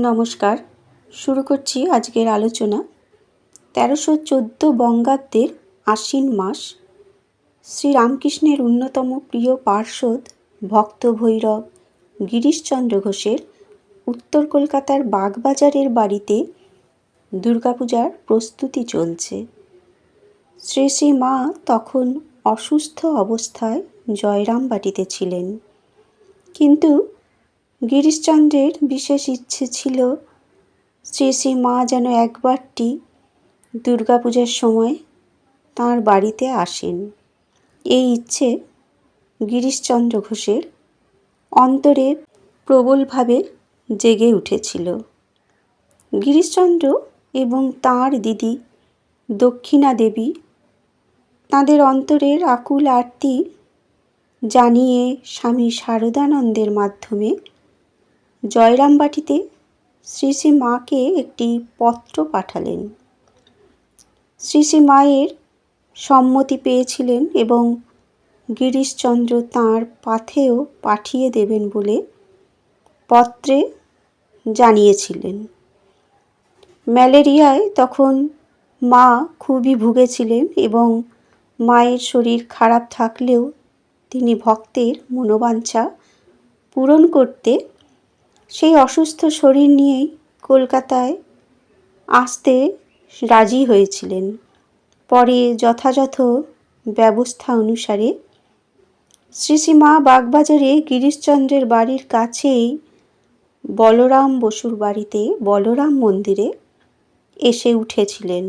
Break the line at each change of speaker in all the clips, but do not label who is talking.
নমস্কার। শুরু করছি আজকের আলোচনা। তেরোশো চোদ্দ বঙ্গাব্দের আশ্বিন মাস। শ্রীরামকৃষ্ণের অন্যতম প্রিয় পার্ষদ ভক্ত ভৈরব গিরিশচন্দ্র ঘোষের উত্তর কলকাতার বাগবাজারের বাড়িতে দুর্গাপূজার প্রস্তুতি চলছে। শ্রী শ্রী মা তখন অসুস্থ অবস্থায় জয়রামবাটিতে ছিলেন। কিন্তু গিরিশচন্দ্রের বিশেষ ইচ্ছে ছিল শ্রী শ্রী মা যেন একবারটি দুর্গাপূজার সময় তাঁর বাড়িতে আসেন। এই ইচ্ছে গিরিশচন্দ্র ঘোষের অন্তরে প্রবলভাবে জেগে উঠেছিল। গিরিশচন্দ্র এবং তাঁর দিদি দক্ষিণা দেবী তাঁদের অন্তরের আকুল আরতি জানিয়ে স্বামী শারদানন্দের মাধ্যমে জয়রামবাটিতে শ্রী শ্রী মাকে একটি পত্র পাঠালেন। শ্রী শ্রী মায়ের সম্মতি পেয়েছিলেন এবং গিরিশচন্দ্র তাঁর পাথেও পাঠিয়ে দেবেন বলে পত্রে জানিয়েছিলেন। ম্যালেরিয়ায় তখন মা খুবই ভুগেছিলেন এবং মায়ের শরীর খারাপ থাকলেও তিনি ভক্তের মনোবাঞ্ছা পূরণ করতে সেই অসুস্থ শরীর নিয়েই কলকাতায় আসতে রাজি হয়েছিলেন। পরে যথাযথ ব্যবস্থা অনুসারে শ্রী শ্রী মা বাগবাজারে গিরিশচন্দ্রের বাড়ির কাছেই বলরাম বসুর বাড়িতে বলরাম মন্দিরে এসে উঠেছিলেন।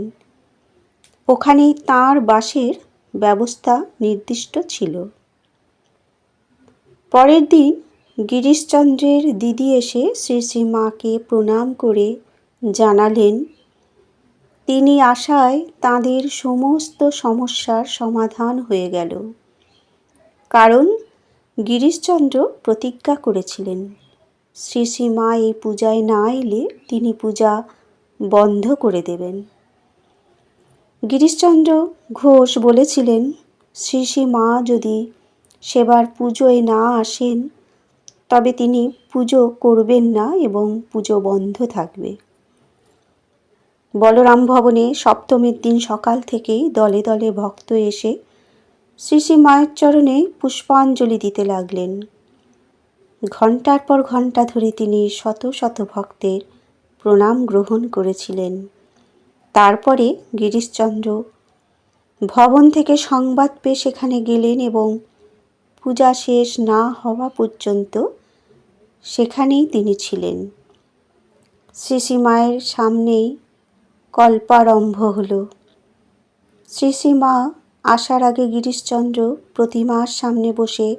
ওখানেই তাঁর বাসের ব্যবস্থা নির্দিষ্ট ছিল। পরের দিন গিরিশচন্দ্রের দিদি এসে শ্রী শ্রী মাকে প্রণাম করে জানালেন, তিনি আশায় তাঁদের সমস্ত সমস্যার সমাধান হয়ে গেল। কারণ গিরিশচন্দ্র প্রতিজ্ঞা করেছিলেন শ্রী শ্রী মা এই পূজায় না এলে তিনি পূজা বন্ধ করে দেবেন। গিরিশচন্দ্র ঘোষ বলেছিলেন শ্রী শ্রী মা যদি সেবার পুজোয় না আসেন তবে তিনি পুজো করবেন না এবং পুজো বন্ধ থাকবে। বলরাম ভবনে সপ্তমীর দিন সকাল থেকেই দলে দলে ভক্ত এসে শ্রী শ্রী মায়ের চরণে পুষ্পাঞ্জলি দিতে লাগলেন। ঘণ্টার পর ঘণ্টা ধরে তিনি শত শত ভক্তের প্রণাম গ্রহণ করেছিলেন। তারপরে গিরিশচন্দ্র ভবন থেকে সংবাদ পেয়ে সেখানে গেলেন এবং পূজা শেষ না হওয়া পর্যন্ত সেখানেই তিনি ছিলেন। শ্রী শ্রী মায়ের সামনেই কল্পারম্ভ হল। মা আসার আগে গিরিশচন্দ্র প্রতিমার সামনে বসে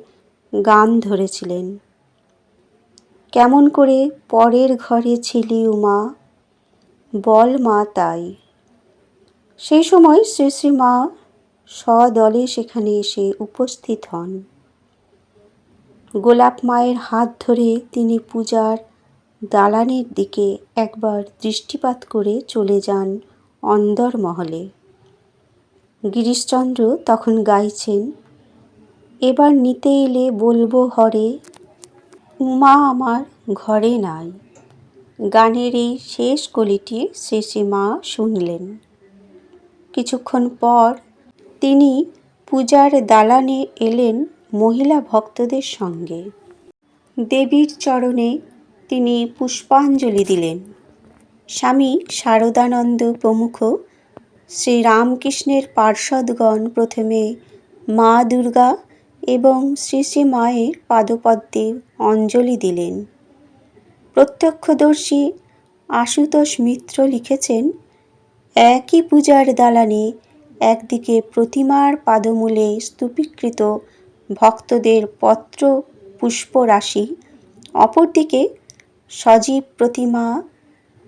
গান ধরেছিলেন। কেমন করে পরের ঘরে ছিলি উমা বল মা তাই। সেই সময় শ্রী শ্রী মা সদলে সেখানে এসে উপস্থিত হন। গোলাপ মায়ের হাত ধরে তিনি পূজার দালানের দিকে একবার দৃষ্টিপাত করে চলে যান অন্দর মহলে। গিরিশচন্দ্র তখন গাইছেন, এবার নিতে এলে বলব হরে, উমা আমার ঘরে নাই। গানের এই শেষ কলিটি শেষে মা শুনলেন। কিছুক্ষণ পর তিনি পূজার দালানে এলেন মহিলা ভক্তদের সঙ্গে। দেবীর চরণে তিনি পুষ্পাঞ্জলি দিলেন। স্বামী শারদানন্দ প্রমুখ শ্রীরামকৃষ্ণের পার্ষদগণ প্রথমে মা দুর্গা এবং শ্রী শ্রী মায়ের পাদপদ্মে অঞ্জলি দিলেন। প্রত্যক্ষদর্শী আশুতোষ মিত্র লিখেছেন, একই পূজার দালানে একদিকে প্রতিমার পাদমূলে স্তূপীকৃত ভক্তদের পত্র পুষ্পরাশি। অপরদিকে সজীব প্রতিমা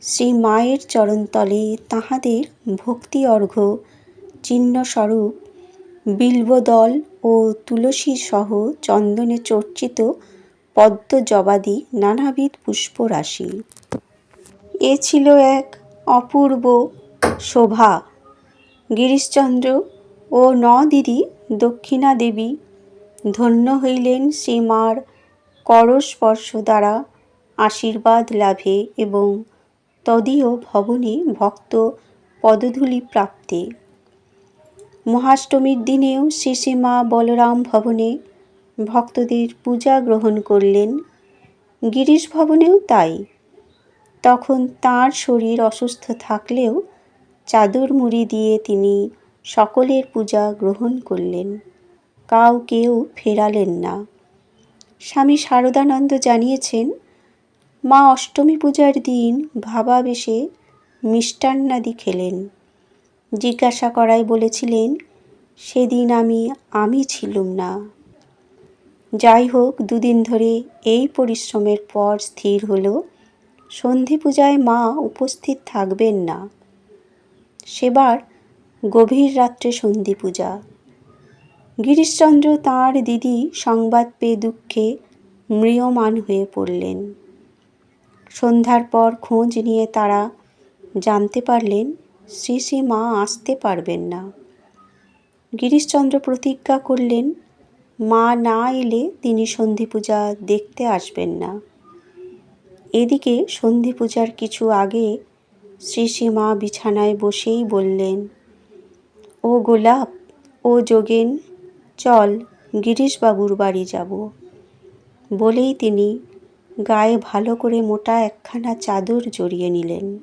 শ্রী মায়ের চরণতলে তাহাদের ভক্তি অর্ঘ্য, চিহ্নস্বরূপ বিল্বদল ও তুলসী সহ চন্দনে চর্চিত পদ্ম জবাদি নানাবিধ পুষ্পরাশি। এ ছিল এক অপূর্ব শোভা। গিরিশচন্দ্র ও নদিদি দিদি দক্ষিণা দেবী ধন্য হইলেন শ্রীমার করস্পর্শ দ্বারা আশীর্বাদ লাভে এবং তদীয় ভবনে ভক্ত পদধূলি প্রাপ্তে। মহাষ্টমীর দিনেও শ্রী মা বলরাম ভবনে ভক্তদের পূজা গ্রহণ করলেন। গিরিশ ভবনেও তাই। তখন তার শরীর অসুস্থ থাকলেও চাদর মুড়ি দিয়ে তিনি সকলের পূজা গ্রহণ করলেন। কাউকেও ফেরালেন না। স্বামী শারদানন্দ জানিয়েছেন, মা অষ্টমী পূজার দিন ভাবাবেশে মিষ্টান্নাদি খেলেন। জিজ্ঞাসা করায় বলেছিলেন, সেদিন আমি আমি ছিলুম না। যাই হোক, দুদিন ধরে এই পরিশ্রমের পর স্থির হলো, সন্ধি পূজায় মা উপস্থিত থাকবেন না। সেবার গভীর রাত্রে সন্ধি পূজা। গিরিশচন্দ্র তাঁর দিদি সংবাদ পেয়ে দুঃখে ম্রিয়মান হয়ে পড়লেন। সন্ধ্যার পর খোঁজ নিয়ে তারা জানতে পারলেন শ্রী শ্রী মা আসতে পারবেন না। গিরিশচন্দ্র প্রতিজ্ঞা করলেন, মা না এলে তিনি সন্ধি পূজা দেখতে আসবেন না। এদিকে সন্ধি পূজার কিছু আগে শ্রী শ্রী মা বিছানায় বসেই বললেন, ও গোলাপ, ও যোগেন চল, গিরিশবাবুর বাড়ি যাব। বলেই তিনি গায়ে ভালো করে মোটা একখানা চাদর জড়িয়ে নিলেন।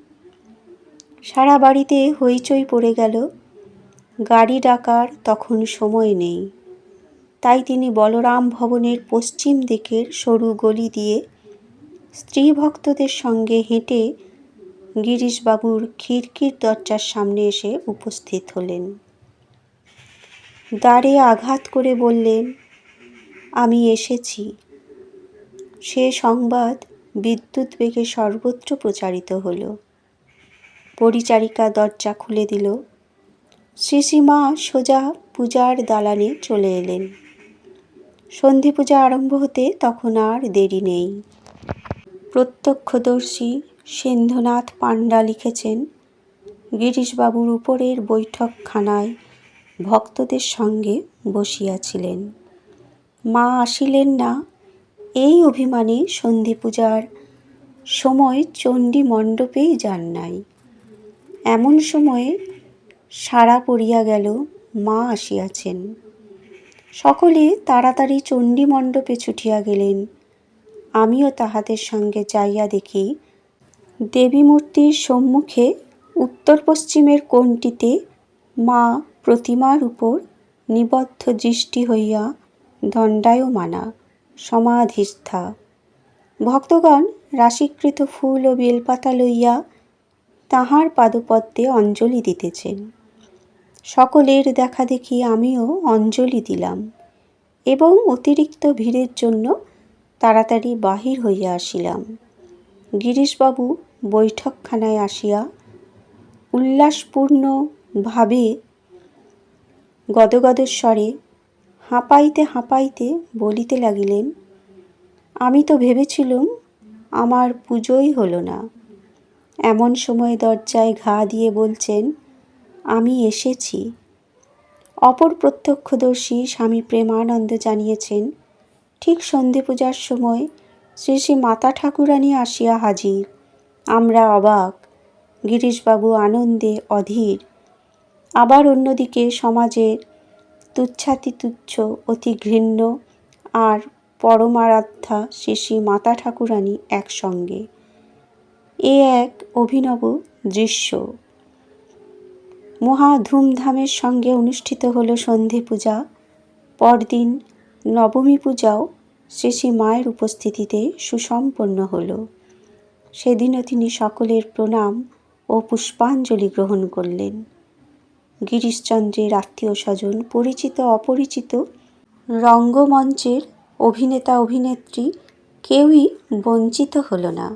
সারা বাড়িতে হইচই পড়ে গেল। গাড়ি ডাকার তখন সময় নেই। তাই তিনি বলরাম ভবনের পশ্চিম দিকের সরু গলি দিয়ে স্ত্রী ভক্তদের সঙ্গে হেঁটে গিরিশবাবুর খিড়কির দরজার সামনে এসে উপস্থিত হলেন। দ্বারে আঘাত করে বললেন, আমি এসেছি। সে সংবাদ বিদ্যুৎ বেগে সর্বত্র প্রচারিত হল। পরিচারিকা দরজা খুলে দিল। শ্রীশ্রীমা সোজা পূজার দালানে চলে এলেন। সন্ধি পূজা আরম্ভ হতে তখন আর দেরি নেই। প্রত্যক্ষদর্শী সিন্ধুনাথ পাণ্ডা লিখেছেন, গিরিশবাবুর উপরের বৈঠকখানায় ভক্তদের সঙ্গে বসিয়াছিলেন। মা আসিলেন না। এই অভিমানে সন্ধি পূজার সময় চণ্ডী মণ্ডপেই যান নাই। এমন সময়ে সাড়া পড়িয়া গেল, মা আসিয়াছেন। সকলে তাড়াতাড়ি চণ্ডী মণ্ডপে ছুটিয়া গেলেন। আমিও তাহাদের সঙ্গে যাইয়া দেখি দেবী মূর্তির সম্মুখে উত্তর পশ্চিমের কোণটিতে মা প্রতিমার উপর নিবদ্ধ দৃষ্টি হইয়া দণ্ডায়মানা, সমাধিস্থা। ভক্তগণ রাশিকৃত ফুল ও বেলপাতা লইয়া তাহার পাদপদ্মে অঞ্জলি দিতেছেন। সকলের দেখা দেখি আমিও অঞ্জলি দিলাম এবং অতিরিক্ত ভিড়ের জন্য তাড়াতাড়ি বাহির হইয়া আসিলাম। গিরিশবাবু বৈঠকখানায় আসিয়া উল্লাসপূর্ণ ভাবে গদগদ স্বরে হাঁপাইতে হাঁপাইতে বলিতে লাগিলেন, আমি তো ভেবেছিলুম আমার পুজোই হলো না। এমন সময় দরজায় ঘা দিয়ে বলছেন, আমি এসেছি। অপর প্রত্যক্ষদর্শী স্বামী প্রেমানন্দ জানিয়েছেন, ঠিক সন্ধে পূজার সময় শ্রী শ্রী মাতা ঠাকুরানী আসিয়া হাজির। আমরা অবাক, গিরিশবাবু আনন্দে অধীর। আবার অন্যদিকে সমাজের তুচ্ছাতি তুচ্ছ অতি ঘৃণ্য আর পরমারাধ্যা শ্রী মাতা ঠাকুরানী একসঙ্গে। এ এক অভিনব দৃশ্য। মহা ধুমধামের সঙ্গে অনুষ্ঠিত হলো সন্ধে পূজা। পরদিন নবমী পূজাও শ্রী মায়ের উপস্থিতিতে সুসম্পন্ন হলো। সেদিনও তিনি সকলের প্রণাম ও পুষ্পাঞ্জলি গ্রহণ করলেন। গিরিশচন্দ্রের আত্মীয় স্বজন, পরিচিত, অপরিচিত রঙ্গমঞ্চের অভিনেতা, অভিনেত্রী কেউই বঞ্চিত হলো না।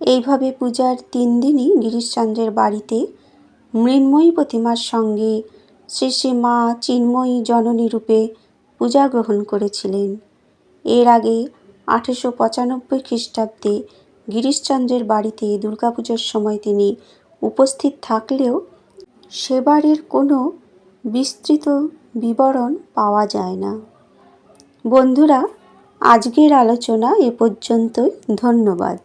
এইভাবে পূজার তিন দিনই গিরিশচন্দ্রের বাড়িতে মৃন্ময়ী প্রতিমার সঙ্গে শ্রী শ্রী মা চিন্ময়ী জননী রূপে পূজা গ্রহণ করেছিলেন। এর আগে আঠেরোশো পঁচানব্বই খ্রিস্টাব্দে গিরিশচন্দ্রের বাড়িতে দুর্গাপুজোর সময় তিনি উপস্থিত থাকলেও সেবারের কোনো বিস্তৃত বিবরণ পাওয়া যায় না। বন্ধুরা আজকের আলোচনা এ পর্যন্তই। ধন্যবাদ।